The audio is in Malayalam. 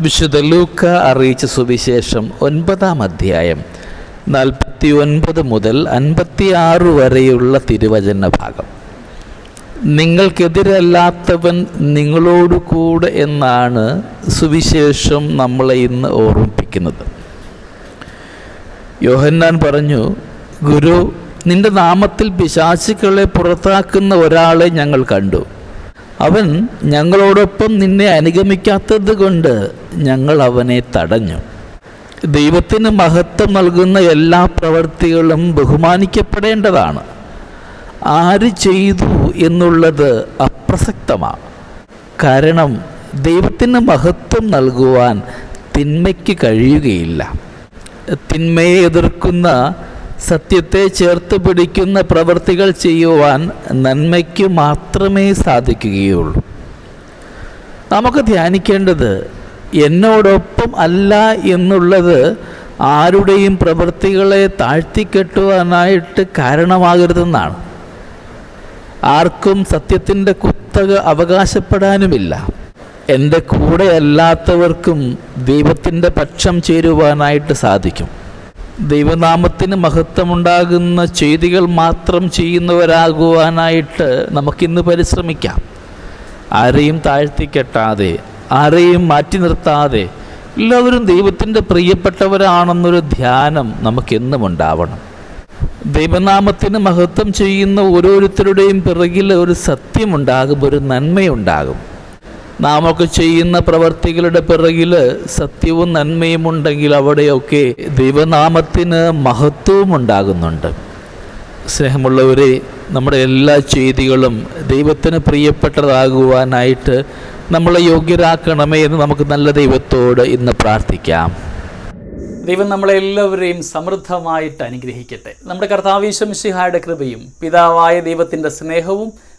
വിശുദ്ധ ലൂക്ക അറിയിച്ച സുവിശേഷം ഒൻപതാം അധ്യായം നാൽപ്പത്തി ഒൻപത് മുതൽ അൻപത്തിയാറ് വരെയുള്ള തിരുവചന ഭാഗം. നിങ്ങൾക്കെതിരല്ലാത്തവൻ നിങ്ങളോടു കൂടെ എന്നാണ് സുവിശേഷം നമ്മളെ ഇന്ന് ഓർമ്മിപ്പിക്കുന്നത്. യോഹന്നാൻ പറഞ്ഞു ഗുരു നിന്റെ നാമത്തിൽ പിശാചുക്കളെ പുറത്താക്കുന്ന ഒരാളെ ഞങ്ങൾ കണ്ടു. അവൻ ഞങ്ങളോടൊപ്പം നിന്നെ അനുഗമിക്കാത്തത് കൊണ്ട് ഞങ്ങൾ അവനെ തടഞ്ഞു. ദൈവത്തിന് മഹത്വം നൽകുന്ന എല്ലാ പ്രവൃത്തികളും ബഹുമാനിക്കപ്പെടേണ്ടതാണ്. ആര് ചെയ്തു എന്നുള്ളത് അപ്രസക്തമാണ്. കാരണം ദൈവത്തിന് മഹത്വം നൽകുവാൻ തിന്മയ്ക്ക് കഴിയുകയില്ല. തിന്മയെ എതിർക്കുന്ന സത്യത്തെ ചേർത്ത് പിടിക്കുന്ന പ്രവൃത്തികൾ ചെയ്യുവാൻ നന്മയ്ക്ക് മാത്രമേ സാധിക്കുകയുള്ളൂ. നമുക്ക് ധ്യാനിക്കേണ്ടത് എന്നോടൊപ്പം അല്ല എന്നുള്ളത് ആരുടെയും പ്രവൃത്തികളെ താഴ്ത്തിക്കെട്ടുവാനായിട്ട് കാരണമാകരുതെന്നാണ്. ആർക്കും സത്യത്തിന്റെ കുത്തക അവകാശപ്പെടാനുമില്ല. എന്റെ കൂടെ അല്ലാത്തവർക്കും ദൈവത്തിന്റെ പക്ഷം ചേരുവാനായിട്ട് സാധിക്കും. ദൈവനാമത്തിന് മഹത്വമുണ്ടാകുന്ന ചെയ്തികൾ മാത്രം ചെയ്യുന്നവരാകുവാനായിട്ട് നമുക്കിന്ന് പരിശ്രമിക്കാം. ആരെയും താഴ്ത്തിക്കെട്ടാതെ ആരെയും മാറ്റി നിർത്താതെ എല്ലാവരും ദൈവത്തിന്റെ പ്രിയപ്പെട്ടവരാണെന്നൊരു ധ്യാനം നമുക്കെന്നും ഉണ്ടാവണം. ദൈവനാമത്തിന് മഹത്വം ചെയ്യുന്ന ഓരോരുത്തരുടെയും പിറകിൽ ഒരു സത്യമുണ്ടാകും ഒരു നന്മയുണ്ടാകും. നാമൊക്കെ ചെയ്യുന്ന പ്രവർത്തികളുടെ പിറകിൽ സത്യവും നന്മയും ഉണ്ടെങ്കിൽ അവിടെയൊക്കെ ദൈവനാമത്തിന് മഹത്വവും ഉണ്ടാകുന്നുണ്ട്. സ്നേഹമുള്ളവരെ നമ്മുടെ എല്ലാ ചെയ്തികളും ദൈവത്തിന് പ്രിയപ്പെട്ടതാകുവാനായിട്ട് നമ്മളെ യോഗ്യരാക്കണമേ എന്ന് നമുക്ക് നല്ല ദൈവത്തോട് ഇന്ന് പ്രാർത്ഥിക്കാം. ദൈവം നമ്മളെ എല്ലാവരെയും സമൃദ്ധമായിട്ട് അനുഗ്രഹിക്കട്ടെ. നമ്മുടെ കർത്താവീശംഷിഹായുടെ കൃപയും പിതാവായ ദൈവത്തിന്റെ സ്നേഹവും